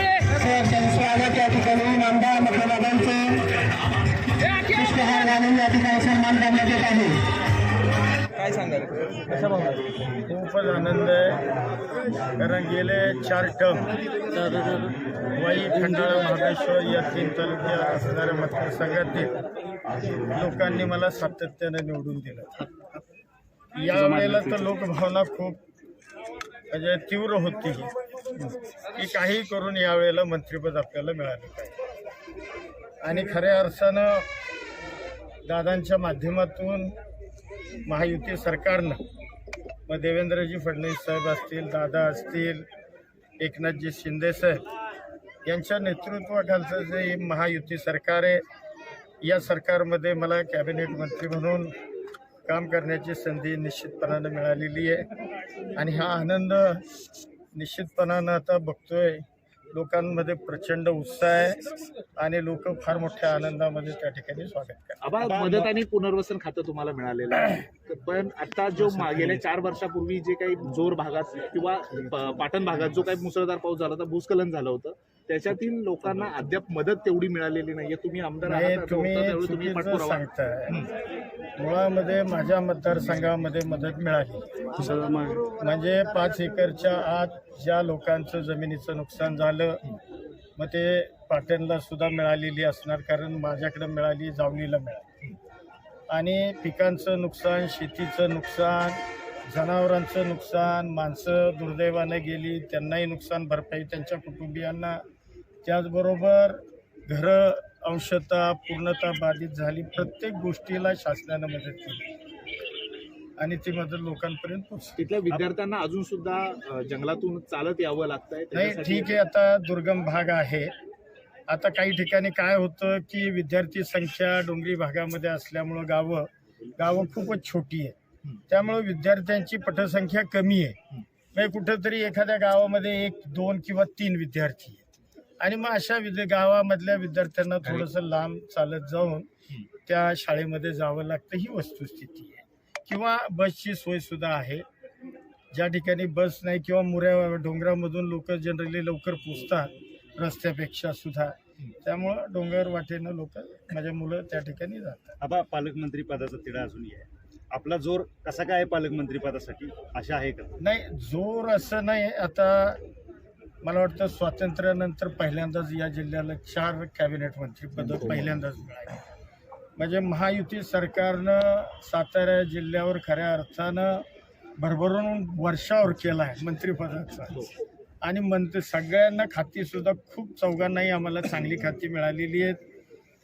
स्वागत या ठिकाणी नामदार मुख्यमंत्र्यांचे पुष्पहार घालून या ठिकाणी सन्मान करण्यात येत आहे काय सांगाल खूपच आनंद आहे. कारण गेले चार टर्म. वाई खंडाळा महाबळेश्वर या तीन तालुक्यात असणाऱ्या मतदारसंघातील लोकांनी मला सातत्यानं निवडून दिलं. या वेळेला तर लोकभावना खूप म्हणजे तीव्र होती की काही करून यावेळेला मंत्रिपद आपल्याला मिळालं पाहिजे. आणि खऱ्या अर्थानं दादांच्या माध्यमातून महायुती सरकारनं मग देवेंद्रजी फडणवीस साहेब असतील दादा असतील एकनाथजी शिंदे साहेब यांच्या नेतृत्वाखालचं जे महायुती सरकार आहे या सरकारमध्ये मला कॅबिनेट मंत्री म्हणून काम करण्याची संधी निश्चितपणानं मिळालेली आहे. आणि हा आनंद निश्चितपणानं आता बघतोय लोकांमध्ये प्रचंड उत्साह आहे आणि लोक फार मोठ्या आनंदामध्ये त्या ठिकाणी स्वागत करतात. आबा मदत आणि पुनर्वसन खातं तुम्हाला मिळालेलं आहे. पण आता जो मा- गेल्या चार वर्षापूर्वी जे काही जोर भागात किंवा प- पाटण भागात जो काही मुसळधार पाऊस झाला होता भूस्खलन झालं होतं त्याच्यातील लोकांना अद्याप मदत तेवढी मिळालेली नाहीये. तुम्ही आमदार आहात तुम्ही सांगताय. मुळामध्ये माझ्या मतदारसंघामध्ये मदत मिळाली. म्हणजे पाच एकरच्या आत ज्या लोकांचं जमिनीचं नुकसान झालं मग ते पाटणला सुद्धा मिळालेली असणार कारण माझ्याकडे मिळाली जावलीला मिळाली. आणि पिकांचं नुकसान शेतीचं नुकसान जनावरांचं नुकसान माणसं दुर्दैवानं गेली त्यांनाही नुकसान भरपाई त्यांच्या कुटुंबियांना त्याचबरोबर घरं अंशतः पूर्णतः बाधित झाली. प्रत्येक गोष्टीला शासनानं मदत केली. आणि ती मदत लोकांपर्यंत पोहोचली. तिथल्या विद्यार्थ्यांना अजून सुद्धा जंगलातून चालत यावं लागतंय नाही ठीक आहे. आता दुर्गम भाग आहे. आता काही ठिकाणी काय होतं की विद्यार्थी संख्या डोंगरी भागामध्ये असल्यामुळं गावं गावं खूपच छोटी आहे त्यामुळं विद्यार्थ्यांची पटसंख्या कमी आहे. म्हणजे कुठंतरी एखाद्या गावामध्ये एक दोन किंवा तीन विद्यार्थी आहेत. आणि मग अशा विद्या गावामधल्या विद्यार्थ्यांना थोडंसं लांब चालत जाऊन त्या शाळेमध्ये जावं लागतं ही वस्तुस्थिती आहे. किंवा बसची सोय सुद्धा आहे. ज्या ठिकाणी बस नाही किंवा मुऱ्या डोंगरामधून लोक जनरली लवकर पोचतात रस्त्यापेक्षा सुद्धा. त्यामुळं डोंगर वाटेनं लोक माझ्या मुलं त्या ठिकाणी जातात. आबा पालकमंत्री पदाचा तिढा अजूनही आहे. आपला जोर कसा काय आहे पालकमंत्री पदासाठी? आशा आहे का? नाही जोर असं नाही. आता मला वाटतं स्वातंत्र्यानंतर पहिल्यांदाच या जिल्ह्याला चार कॅबिनेट मंत्री पद पहिल्यांदाच मिळाली. म्हणजे महायुती सरकारनं सातारा जिल्ह्यावर खऱ्या अर्थानं भरभरून वर्षावर केला आहे मंत्रिपदाचा आणि मंत्री सगळ्यांना खाती सुद्धा खूप चौघांनाही आम्हाला चांगली खाती मिळालेली आहेत.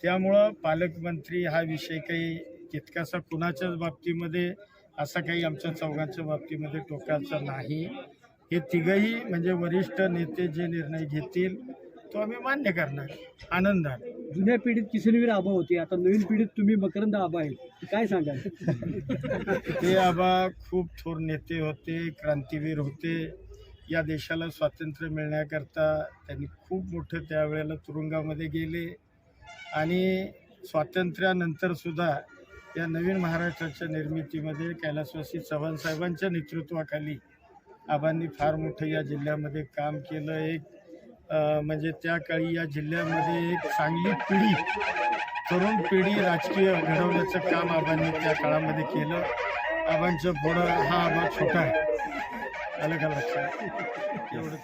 त्यामुळं पालकमंत्री हा विषय काही तितकासा कुणाच्याच बाबतीमध्ये असा काही आमच्या चौघांच्या बाबतीमध्ये टोकाचा नाही. हे तिघही म्हणजे वरिष्ठ नेते जे निर्णय घेतील तो आम्ही मान्य करणार. आनंदाने जुन्या पिढीत किशनवीर आबा होते. आता नवीन पिढीत तुम्ही मकरंद आबा आहे काय सांगाल? ते आबा खूप थोर नेते होते क्रांतीवीर होते. या देशाला स्वातंत्र्य मिळण्याकरता त्यांनी खूप मोठं त्यावेळेला तुरुंगामध्ये गेले. आणि स्वातंत्र्यानंतर सुद्धा या नवीन महाराष्ट्राच्या निर्मितीमध्ये कैलासवासी चव्हाण साहेबांच्या नेतृत्वाखाली आबांनी फार मोठं या जिल्ह्यामध्ये काम केलं. एक म्हणजे त्या काळी या जिल्ह्यामध्ये एक चांगली पिढी तरुण पिढी राजकीय घडवण्याचं काम आबांनी त्या काळामध्ये केलं. आबांचं पुढं हा आबा छोटा आहे. आलं का लक्षात? एवढंच